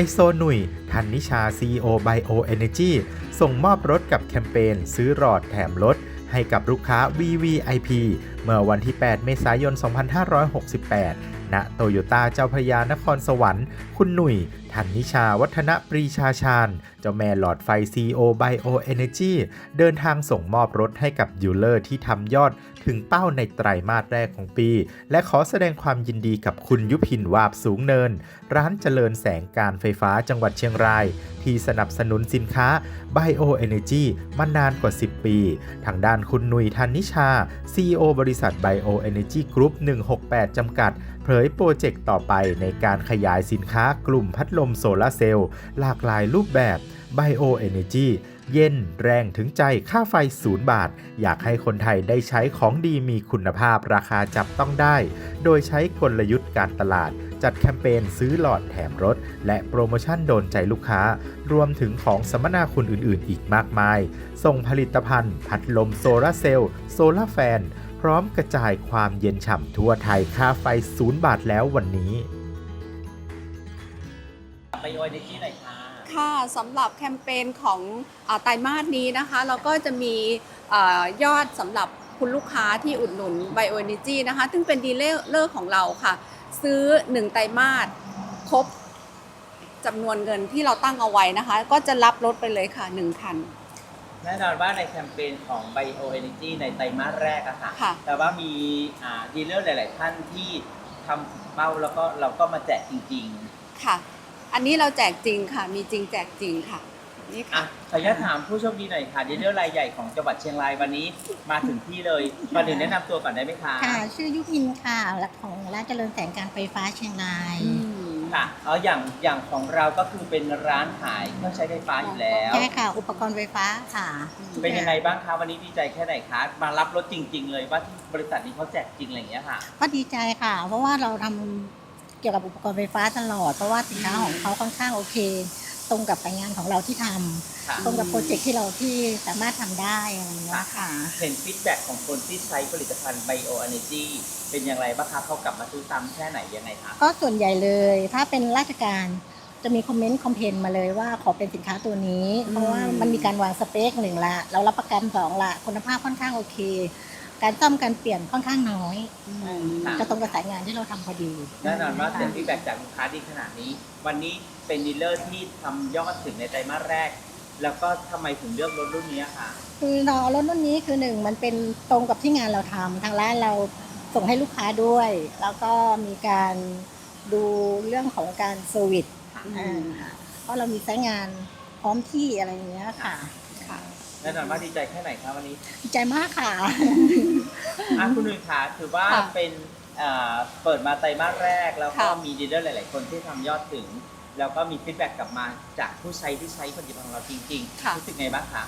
ฮโซหนุ่ยทันนิชา CEO Bio Energy ส่งมอบรถกับแคมเปญซื้อหลอดแถมรถให้กับลูกค้า VVIP เมื่อวันที่ 8 เมษายน 2568 ณ โตโยต้าเจ้าพระยานครสวรรค์ คุณหนุ่ย ทันนิชา วัฒนปรีชาชาญ เจ้าแม่หลอดไฟ CEO Bio Energy เดินทางส่งมอบรถให้กับยูเลอร์ที่ทำยอด ถึงเป้าในไตรมาสแรกของปี และขอแสดงความยินดีกับคุณยุพินวาบสูงเนิน ร้านเจริญแสงการไฟฟ้าจังหวัดเชียงราย ที่สนับสนุนสินค้า Bio Energy มานานกว่า 10 ปี ทางด้านคุณนุยทันนิชา CEO บริษัท Bio Energy Group 168 จำกัด เผยโปรเจกต์ต่อไปในการขยายสินค้ากลุ่มพัดลมโซลาร์เซลล์หลากหลายรูปแบบ Bio Energy เย็นแรงถึงใจค่าไฟ 0 บาท อยากให้คนไทยได้ใช้ของดีมีคุณภาพราคาจับต้องได้ โดยใช้กลยุทธ์การตลาด จัดแคมเปญซื้อหลอดแถมรถ และโปรโมชั่นโดนใจลูกค้า รวมถึงของสมนาคุณอื่นๆ อีกมากมาย ส่งผลิตภัณฑ์ พัดลมโซลาร์เซลล์โซลาร์แฟน พร้อมกระจายความเย็นฉ่ำทั่วไทยค่าไฟ 0 บาทแล้ววันนี้ไปโอเอเนจีหนคะ ค่ะสำหรับแคมเปญของอาไตรมาสนี้นะคะ เราก็จะมีเออยอดสำหรับคุณลูกค้าที่อุดหนุน Bio Energy นะคะ ซึ่งเป็นดีลเลอร์ของเราค่ะ ซื้อ 1 ไตรมาสครบจำนวนเงินที่เราตั้งเอาไว้นะคะ ก็จะรับรถไปเลยค่ะ 1 คัน แน่นอนว่าในแคมเปญของ Bio Energy ในไตรมาสแรกอะค่ะค่ะแต่ว่ามีอ่าดีลเลอร์หลาย ๆ ท่านที่ทำเป้าแล้วก็เราก็มาแจกจริงค่ะ อันนี้เราแจกจริงค่ะ มีจริงแจกจริงค่ะ นี่ๆอะค่ะขออนุญาตถามผู้โชคดีหน่อยค่ะดีลเลอร์รายใหญ่ของจังหวัดเชียงรายวันนี้มาถึงที่เลยก่อนอื่นแนะนำตัวก่อนได้ไหมคะค่ะ ชื่อยุพินค่ะและของร้านเจริญแสงการไฟฟ้าเชียงราย อืมค่ะเอาอย่างอย่างของเราก็คือเป็นร้านขายเครื่องใช้ไฟฟ้าอยู่แล้ว ใช่ค่ะ อุปกรณ์ไฟฟ้าค่ะ เป็นยังไงบ้างคะวันนี้ดีใจแค่ไหนคะมารับรถจริง ๆ เลยว่าที่บริษัทนี้เขาแจกจริงอะไรอย่างเงี้ยค่ะ ก็ดีใจค่ะ เพราะว่าเราทำเกี่ยวกับอุปกรณ์ไฟฟ้าตลอด เพราะว่าสินค้าของเขาค่อนข้างโอเค ตรงกับสายงานของเราที่ทำค่ะตรงกับโปรเจกต์ที่เราที่สามารถทำได้อะไรอย่างเงี้ยค่ะ เห็นฟีดแบ็กของคนที่ใช้ผลิตภัณฑ์ Bio Energy เป็นอย่างไรบ้างคะเขากลับมาซื้อซ้ำแค่ไหนยังไงคะก็ส่วนใหญ่เลย ถ้าเป็นราชการจะมีคอมเมนต์คอมเพนมาเลยว่าขอเป็นสินค้าตัวนี้ เพราะว่ามันมีการวางสเปคหนึ่งละ เรารับประกันสองละ คุณภาพค่อนข้างโอเค การซ่อมการเปลี่ยนค่อนข้างน้อยจะตรงกับสายงานที่เราทำพอดีแน่นอนว่าเสียงฟีดแบ็กจากลูกค้าดีขนาดนี้ วันนี้เป็นดีลเลอร์ที่ทำยอดถึงในไตรมาสแรก แล้วก็ทำไมถึงเลือกรถรุ่นนี้ค่ะ คือเรารถรุ่นนี้คือหนึ่งมันเป็นตรงกับที่งานเราทำทางร้านเราส่งให้ลูกค้าด้วย แล้วก็มีการดูเรื่องของการเซอร์วิสอืมอ่าเพราะเรามีสายงานพร้อมที่อะไรอย่างเงี้ยค่ะค่ะ แน่นอนว่าดีใจแค่ไหนคะวันนี้ดีใจมากค่ะ อะคุณหนุ่ยขาถือว่าค่ะเป็นเอ่อเปิดมาไตรมาสแรก แล้วก็ค่ะ มีดีลเลอร์หลาย ๆ คนที่ทำยอดถึง แล้วก็มีฟีดแบ็กกลับมาจากผู้ใช้ที่ใช้ผลิตภัณฑ์ของเราจริงค่ะ ๆรู้สึกไงบ้างคะ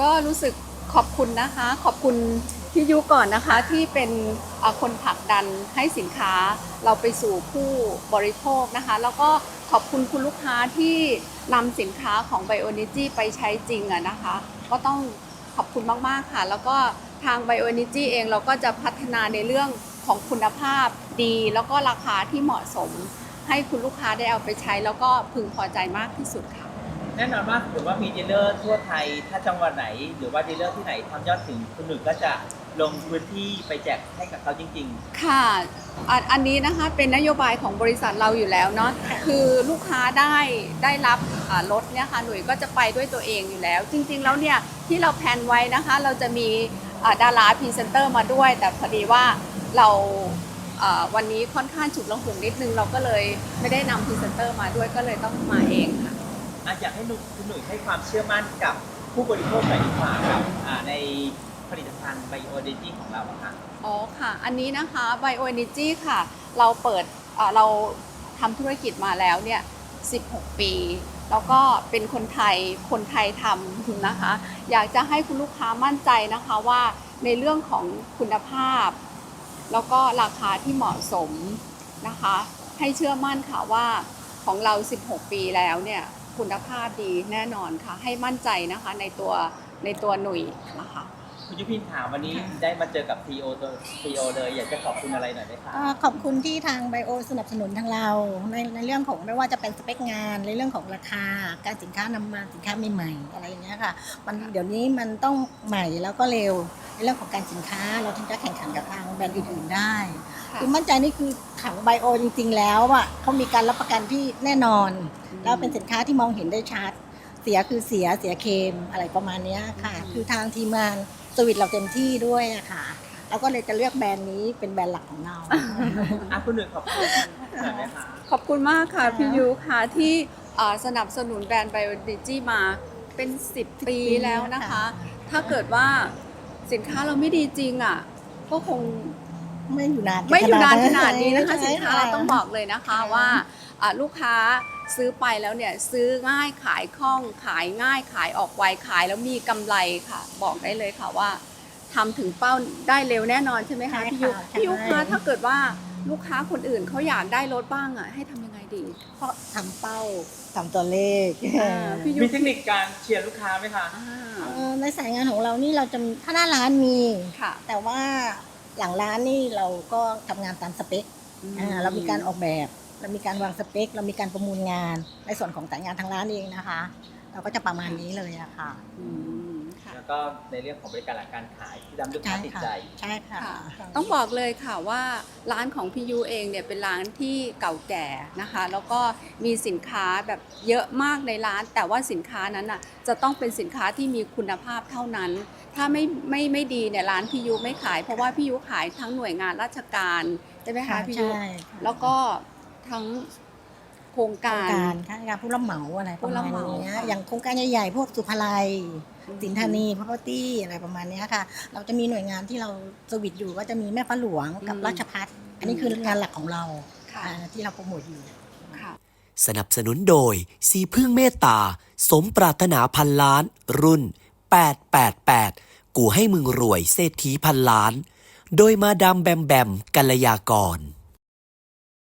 ก็รู้สึกขอบคุณนะคะ ขอบคุณพี่ยุก่อนนะคะที่เป็นเอ่อคนผลักดันให้สินค้าเราไปสู่ผู้บริโภคนะคะ แล้วก็ ขอบคุณคุณลูกค้าที่นำสินค้าของ b i o n e g y ไปใช้จริงอะนะคะ ก็ต้องขอบคุณมากๆค่ะ แล้วก็ทาง b i o n e g y เองเราก็จะพัฒนาในเรื่องของคุณภาพดี แล้วก็ราคาที่เหมาะสม ให้คุณลูกค้าได้เอาไปใช้ แล้วก็พึงพอใจมากที่สุดค่ะแน่นอนว่าถือว่ามีดีลเลอร์ทั่วไทย ถ้าจังหวัดไหน หรือว่าดีลเลอร์ที่ไหนทำยอดถึงคุณหนึ่งก็จะ ลงพื้นที่ไปแจกให้กับเขาจริงค่ะอันอันนี้นะคะเป็นนโยบายของบริษัทเราอยู่แล้วเนาะคือลูกค้าได้ได้รับอ่ารถเนี่ยค่ะหน่วยก็จะไปด้วยตัวเองอยู่แล้ว จริงๆแล้วเนี่ยที่เราแพลนไว้นะคะ เราจะมีอ่าดาราพรีเซนเตอร์มาด้วย แต่พอดีว่าเราอ่าวันนี้ค่อนข้างฉุกละหุกนิดนึง เราก็เลยไม่ได้นำพรีเซนเตอร์มาด้วยก็เลยต้องมาเองค่ะๆอะอยากให้หนุ่ยคุณหนุ่ยให้ความเชื่อมั่นกับผู้บริโภคหน่อยดีกว่าครับอ่าใน ผลิตภัณฑ์ไบโอเดจิของเราอะค่ะ อ๋อค่ะ อันนี้นะคะ Bio Energy ค่ะ เราเปิดเอ่อเราทำธุรกิจมาแล้วเนี่ย 16 ปี แล้วก็เป็นคนไทย คนไทยทำนะคะ อยากจะให้คุณลูกค้ามั่นใจนะคะว่าในเรื่องของคุณภาพ แล้วก็ราคาที่เหมาะสมนะคะ ให้เชื่อมั่นค่ะว่าของเรา 16 ปีแล้วเนี่ยคุณภาพดีแน่นอนค่ะ ให้มั่นใจนะคะในตัวในตัวหนุ่ยนะคะ คุณยุพินถามวันนี้ได้มาเจอกับซีโอตัวซีโอเลยอยากจะขอบคุณอะไรหน่อยไหมคะก็ขอบคุณที่ทางไบโอสนับสนุนทางเราในในเรื่องของไม่ว่าจะเป็นสเปคงานในเรื่องของราคา การสินค้านำมาสินค้าใหม่ๆอะไรอย่างเงี้ยค่ะ มันเดี๋ยวนี้มันต้องใหม่แล้วก็เร็วในเรื่องของการสินค้าเราถึงจะแข่งขันกับทางแบรนด์อื่นๆได้ค่ะคือมั่นใจนี่คือถังไบโอจริง ๆ แล้วอะเขามีการรับประกันที่แน่นอน แล้วเป็นสินค้าที่มองเห็นได้ชัด เสียคือเสียเสียเคมอะไรประมาณเนี้ยค่ะ คือทางทีมงาน สวิตเราเต็มที่ด้วยอะค่ะเราก็เลยจะเลือกแบรนด์นี้เป็นแบรนด์หลักของเรา อะคุณหนึ่งขอบคุณหน่อยไหมคะขอบคุณมากค่ะค่ะพี่ยุค่ะที่อ่าสนับสนุนแบรนด์ Biology มาเป็น 10 ปีแล้วนะคะ ถ้าเกิดว่าสินค้าเราไม่ดีจริงอะก็คง ไม่อยู่นานไม่อยู่นานขนาดนี้นะคะใช่สินค้าเราต้องบอกเลยนะคะค่ะว่าอ่าลูกค้า ซื้อไปแล้วเนี่ยซื้อง่ายขายคล่อง ขายง่ายขายออกไวขายแล้วมีกำไรค่ะ บอกได้เลยค่ะว่าทำถึงเป้าได้เร็วแน่นอนใช่ไหมคะใช่พี่ยุค่ะพี่ยุใช่คะถ้าเกิดว่าลูกค้าคนอื่นเขาอยากได้รถบ้างอะให้ทำยังไงดี เพราะทำเป้าทำตัวเลขอ่าพี่ยุมีเทคนิคการเชียร์ลูกค้าไหมคะอ่าเอ่อในสายงานของเรานี่เราจะถ้าหน้าร้านมีค่ะ แต่ว่าหลังร้านนี่เราก็ทำงานตามสเปคอ่าเรามีการออกแบบ เรามีการวางสเปค เรามีการประมูลงาน ในส่วนของสายงานทางร้านเองนะคะ เราก็จะประมาณนี้เลยอะค่ะอืมค่ะ แล้วก็ในเรื่องของบริการหลังการขายที่ทำลูกค้าใช่ติดค่ะใจ ใช่ค่ะ ค่ะต้องบอกเลยค่ะว่าร้านของพี่ยูเองเนี่ยเป็นร้านที่เก่าแก่นะคะ แล้วก็มีสินค้าแบบเยอะมากในร้าน แต่ว่าสินค้านั้นน่ะจะต้องเป็นสินค้าที่มีคุณภาพเท่านั้น ถ้าไม่ไม่ไม่ดีเนี่ยร้านพี่ยูไม่ขาย เพราะว่าพี่ยูขายทั้งหน่วยงานราชการใช่ไหมคะค่ะพี่ยู ใช่ค่ะ แล้วก็ ทั้งโครงโครงการการค่างานผู้รับเหมาอะไรประมาณผู้รับเหมาเนี้ยค่ะอย่างโครงการใหญ่ๆ พวกสุภาลัยสินธานีพ r o p e r t y อะไรประมาณเนี้ยค่ะ เราจะมีหน่วยงานที่เราสวิตอยู่ก็จะมีแม่ฟ้าหลวงกับอืมราชพัฒอันนี้คืองานหลักของเราค่ะอ่าที่เราโปรโมทอยู่ ค่ะ สนับสนุนโดย สีพึ่งเมตตา สมปรารถนาพันล้าน รุ่น 888 กูให้มึงรวยเศรษฐีพันล้าน โดยมาดามแบมแบมกัลยากร